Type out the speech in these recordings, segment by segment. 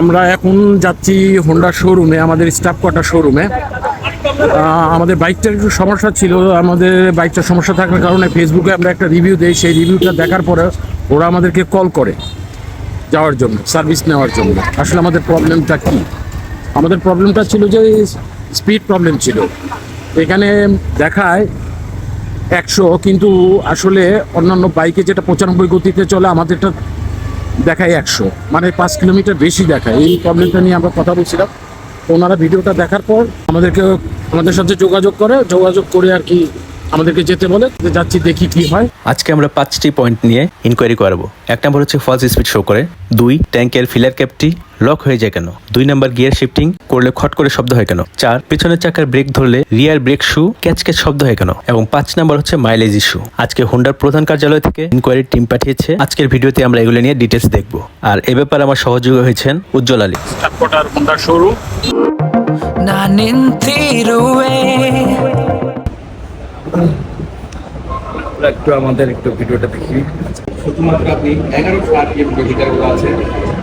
আমরা এখন যাচ্ছি হোন্ডা শোরুমে আমাদের স্টাফ কোয়ার্টার শোরুমে আমাদের বাইকটার একটু সমস্যা ছিল, আমাদের বাইকটার সমস্যা থাকার কারণে ফেসবুকে আমরা একটা রিভিউ দিই, সেই রিভিউটা দেখার পরে ওরা আমাদেরকে কল করে যাওয়ার জন্য সার্ভিস নেওয়ার জন্য। আসলে আমাদের প্রবলেমটা কি? আমাদের প্রবলেমটা ছিল যে স্পিড প্রবলেম ছিল। এখানে দেখায় একশো, কিন্তু আসলে অন্যান্য বাইকে যেটা পঁচানব্বই গতিতে চলে, আমাদেরটা দেখায় একশো। মানে পাঁচ কিলোমিটার বেশি দেখায়। এই প্রবলেমটা নিয়ে আমরা কথা বলছিলাম। ওনারা ভিডিওটা দেখার পর আমাদেরকে আমাদের সাথে যোগাযোগ করে। যোগাযোগ করে আর কি আমাদেরকে যেতে বলে যাচ্ছি দেখি কি হয়। আজকে আমরা পাঁচটি পয়েন্ট নিয়ে ইনকোয়ারি করাবো। এক নম্বর হচ্ছে ফলস স্পিড শো করে। দুই ট্যাঙ্কের ফিলার ক্যাপটি লক হয়ে যায় কেন? দুই নাম্বার গিয়ার শিফটিং করলে খট করে শব্দ হয় কেন? চার পেছনের চাকার ব্রেক ধরলে rear brake shoe catch catch শব্দ হয় কেন? এবং পাঁচ নাম্বার হচ্ছে মাইলেজ ইস্যু আজকে হোন্ডার প্রধান কার্যালয় থেকে ইনকোয়ারি টিম পাঠিয়েছে। আজকের ভিডিওতে আমরা এগুলো নিয়ে ডিটেলস দেখব। আর এ ব্যাপারে আমার সহযোগী হয়েছেন উজ্জ্বল আলী। কোয়ার্টার শোরুম না একটু আমাদের একটু ভিডিওটা দেখি। শুধুমাত্র আপনি এগারোশো আরপিএম যে মিটারগুলো আছে,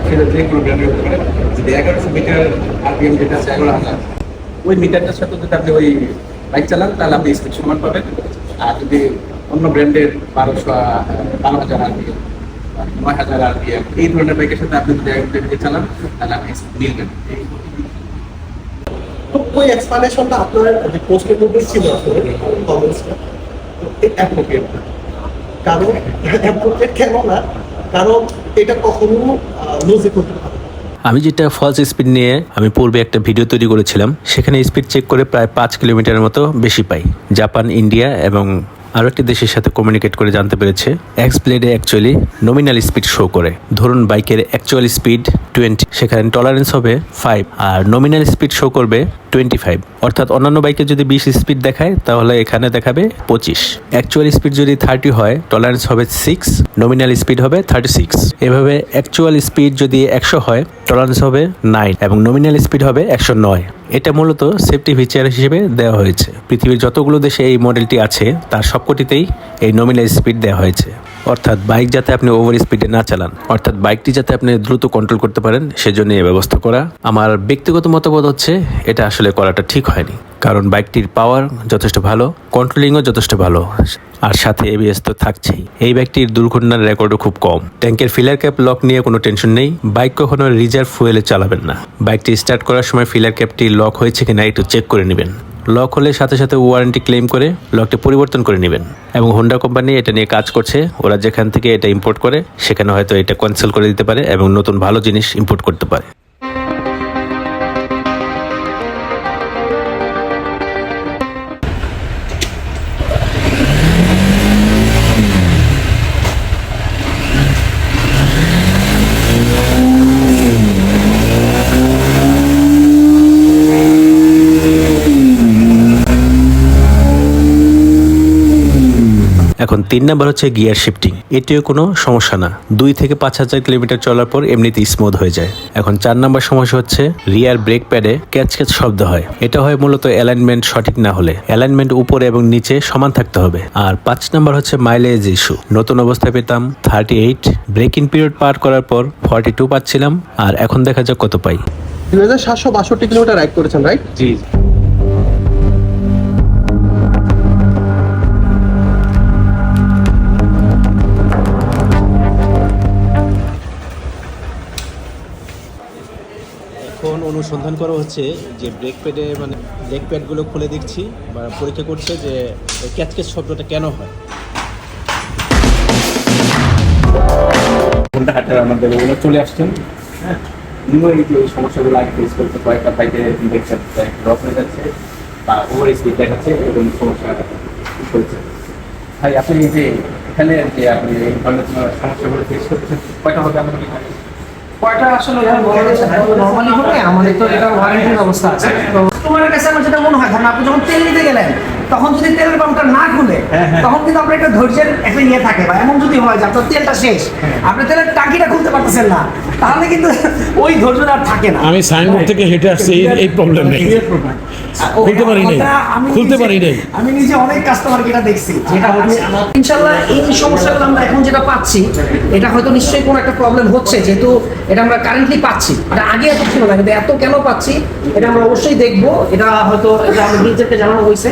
সেটা যে কোনো ব্র্যান্ডের হতে পারে। যদি এগারোশো মিটার আরপিএম যেটা আছে, এগারো হাজার, ওই মিটারটার সাথে যদি আপনি ওই বাইক চালান, তাহলে আপনি স্পিড সমান পাবেন। আর যদি অন্য ব্র্যান্ডের বারোশো, বারো হাজার আরপিএম নয় হাজার আরপিএম এই ধরনের বাইকের সাথে আপনি যদি চালান, তাহলে আপনি মিলবেন তো ওই এক্সপ্লানেশনটা আপনার পোস্টের মধ্যে ছিল কারণ কেন না? কারণ এটা কখনো লজিক হতে পারে আমি যেটা ফলস স্পিড নিয়ে আমি পূর্বে একটা ভিডিও তৈরি করেছিলাম, সেখানে স্পিড চেক করে প্রায় পাঁচ কিলোমিটারের মতো বেশি পাই। জাপান ইন্ডিয়া এবং আরও একটি দেশের সাথে কমিউনিকেট করে জানতে পেরেছে। এক্স ব্লেডে অ্যাকচুয়ালি নমিনাল স্পিড শো করে। ধরুন বাইকের অ্যাকচুয়াল স্পিড টোয়েন্টি সেখানে টলারেন্স হবে ফাইভ আর নমিনাল স্পিড শো করবে টোয়েন্টি ফাইভ অর্থাৎ অন্যান্য বাইকে যদি বিশ স্পিড দেখায়, তাহলে এখানে দেখাবে পঁচিশ। অ্যাকচুয়াল স্পিড যদি থার্টি হয় টলারেন্স হবে সিক্স নমিনাল স্পিড হবে থার্টি সিক্স এভাবে অ্যাকচুয়াল স্পিড যদি একশো হয় টলারেন্স হবে নাইন এবং নমিনাল স্পিড হবে একশো নয়। এটা মূলত সেফটি ফিচার হিসেবে দেওয়া হয়েছে। পৃথিবীর যতগুলো দেশে এই মডেলটি আছে, তার সবকটিতেই এই নমিনাল স্পিড দেওয়া হয়েছে। অর্থাৎ বাইক যাতে আপনি ওভার স্পিডে না চালান, অর্থাৎ বাইকটি যাতে আপনি দ্রুত কন্ট্রোল করতে পারেন সেজন্য এই ব্যবস্থা করা। আমার ব্যক্তিগত মতামত হচ্ছে, এটা আসলে করাটা ঠিক হয়নি। কারণ বাইকটির পাওয়ার যথেষ্ট ভালো কন্ট্রোলিংও যথেষ্ট ভালো, আর সাথে এবিএস তো থাকছেই। এই বাইকটির দুর্ঘটনার রেকর্ডও খুব কম। ট্যাঙ্কের ফিলার ক্যাপ লক নিয়ে কোনো টেনশন নেই বাইক কখনো রিজার্ভ ফুয়েলে চালাবেন না। বাইকটি স্টার্ট করার সময় ফিলার ক্যাপটি লক হয়েছে কিনা একটু চেক করে নেবেন। লক হলে সাথে সাথে ওয়ারেন্টি ক্লেম করে লকটি পরিবর্তন করে নেবেন। এবং হোন্ডা কোম্পানি এটা নিয়ে কাজ করছে, ওরা যেখান থেকে এটা ইম্পোর্ট করে, সেখানে হয়তো এটা ক্যান্সেল করে দিতে পারে এবং নতুন ভালো জিনিস ইম্পোর্ট করতে পারে। এখন তিন নাম্বার হচ্ছে গিয়ার শিফটিং এটিও কোনো সমস্যা না। দুই থেকে পাঁচ হাজার কিলোমিটার চলার পর এমনিতেই স্মুথ হয়ে যায়। এখন চার নাম্বার সমস্যা হচ্ছে রিয়ার ব্রেক প্যাডে ক্যাচ ক্যাচ শব্দ হয়। এটা হয় মূলত অ্যালাইনমেন্ট সঠিক না হলে। অ্যালাইনমেন্ট উপরে এবং নিচে সমান থাকতে হবে। আর পাঁচ নাম্বার হচ্ছে মাইলেজ ইস্যু নতুন অবস্থায় পেতাম থার্টি এইট ব্রেকিং পিরিয়ড পার করার পর ফর্টি টু পাচ্ছিলাম। আর এখন দেখা যাক কত পাই। দুই হাজার সাতশো বাষট্টি কিলোমিটার রাইড করেছেন রাইট জি। অনুসন্ধান করা হচ্ছে যে ব্রেক প্যাডে মানে ব্রেক প্যাডগুলো খুলে দেখছি বা পরীক্ষা করছে যে ক্যাচ ক্যাচ শব্দটা কেন হয়। হোন্ডা হাটার আমাদের ওগুলো চলে আসছেন হ্যাঁ উনিও এই সমস্যাগুলো আগে ফেস করতে কয়েকটা বাইকে দেখছেন ড্রপ হয়ে যাচ্ছে বা ওভার স্পিড দেখাচ্ছে এরকম সমস্যা হচ্ছে ভাই, আপনি যে এখানে যে আপনি এই সমস্যাগুলো ফেস করতেছেন কয়টা হবে এখানে কয়টা আসলে নর্মালি হলে আমাদের তো এটা ওয়ারেন্টির ব্যবস্থা আছে। তো কাস্টমারের কাছে আমার যেটা মনে হয়, ধরুন আপনি যখন তেল নিতে গেলেন তখন যদি তেলের পাম্পটা না খুলে তখন কিন্তু আপনার একটা ধৈর্যের একটা ইয়ে থাকে বা এমন যদি হয় যে আপনার তেলটা শেষ আপনি তেলের টাঙ্কিটা খুলতে পারতেছেন না তাহলে কিন্তু ওই ধৈর্যটা আর থাকে না। আমি সাইনবোর্ড থেকে হেঁটে আসছি এই এই প্রবলেম নেই। খুলতে পারি নাই। খুলতে পারি নাই। আমি নিজে অনেক কাস্টমারকে এটা দেখছি যেটা হচ্ছে ইনশাল্লাহ এই সমস্যাগুলো আমরা এখন যেটা পাচ্ছি এটা হয়তো নিশ্চয়ই কোনো একটা প্রবলেম হচ্ছে যেহেতু এটা আমরা কারেন্টলি পাচ্ছি। এটা আগে এত ছিল না কিন্তু এত কেন পাচ্ছি এটা আমরা অবশ্যই দেখব। এটা হয়তো এটা আমাদের ডিজিটালকে জানানো হয়েছে।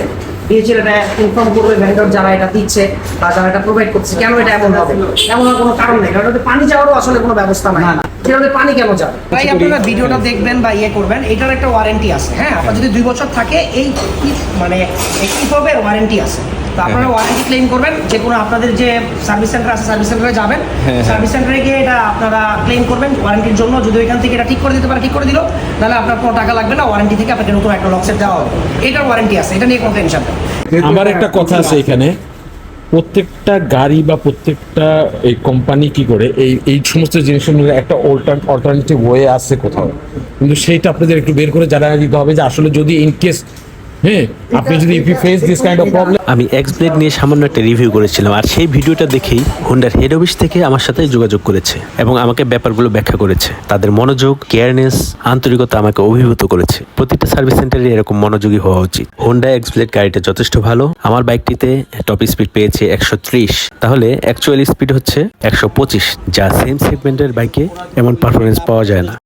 ডিজিটাল এটা ইনফর্ম করবে ভেন্ডর যারা এটা দিচ্ছে বা যারা এটা প্রোভাইড করছে কেন এটা এমন হবে? এমন কোনো কারণ নেই কারণ পানি যাওয়ারও আসলে কোনো ব্যবস্থা নাই। সেটাতে পানি কেন যাবে? তাই আপনারা ভিডিওটা দেখবেন বা ইয়ে করবেন এটার একটা ওয়ারেন্টি আছে হ্যাঁ? আপনার যদি দুই বছর থাকে এই মানে এই ওয়ারেন্টি আছে? তো আপনারা ওয়ারেন্টি ক্লেম করবেন যে কোনো আপনাদের যে সার্ভিস সেন্টার আছে সার্ভিস সেন্টারে যাবেন সার্ভিস সেন্টারে গিয়ে এটা আপনারা ক্লেম করবেন ওয়ারেন্টির জন্য। যদি ওইখান থেকে এটা ঠিক করে দিতে পারে ঠিক করে দিল তাহলে আপনার কোনো টাকা লাগবে না ওয়ারেন্টি থেকে আপনাকে নতুন একটা লক্সেট দেওয়া হবে। এটার ওয়ারেন্টি আছে এটা নিয়ে কোনো টেনশন আমার একটা কথা আছে এখানে। প্রত্যেকটা গাড়ি বা প্রত্যেকটা এই কোম্পানি কি করে এই এই সমস্ত জিনিসের একটা অল্টারনেটিভ ওয়ে আছে কোথাও। কিন্তু সেইটা আপনাদের একটু বের করে জানা দিতে হবে যে আসলে যদি ইন কেস হ্যাঁ আপনি যদি you face this kind of problem আমি এক্স ব্লেড নিয়ে সামান্য একটা রিভিউ করেছিলাম আর সেই ভিডিওটা দেখেই হোন্ডার হেড অফিস থেকে আমার সাথে যোগাযোগ করেছে এবং আমাকে ব্যাপারগুলো ব্যাখ্যা করেছে। তাদের মনোযোগ কেয়ারনেস আন্তরিকতা আমাকে অভিভূত করেছে। প্রতিটা সার্ভিস সেন্টারে এরকম মনোযোগী হওয়া উচিত। হোন্ডা এক্স ব্লেড গাড়িটা যথেষ্ট ভালো। আমার বাইকটিতে টপ স্পিড পেয়েছে একশো ত্রিশ। তাহলে অ্যাকচুয়াল স্পিড হচ্ছে একশো পঁচিশ যা সেম সেগমেন্টের বাইকে এমন পারফরমেন্স পাওয়া যায় না।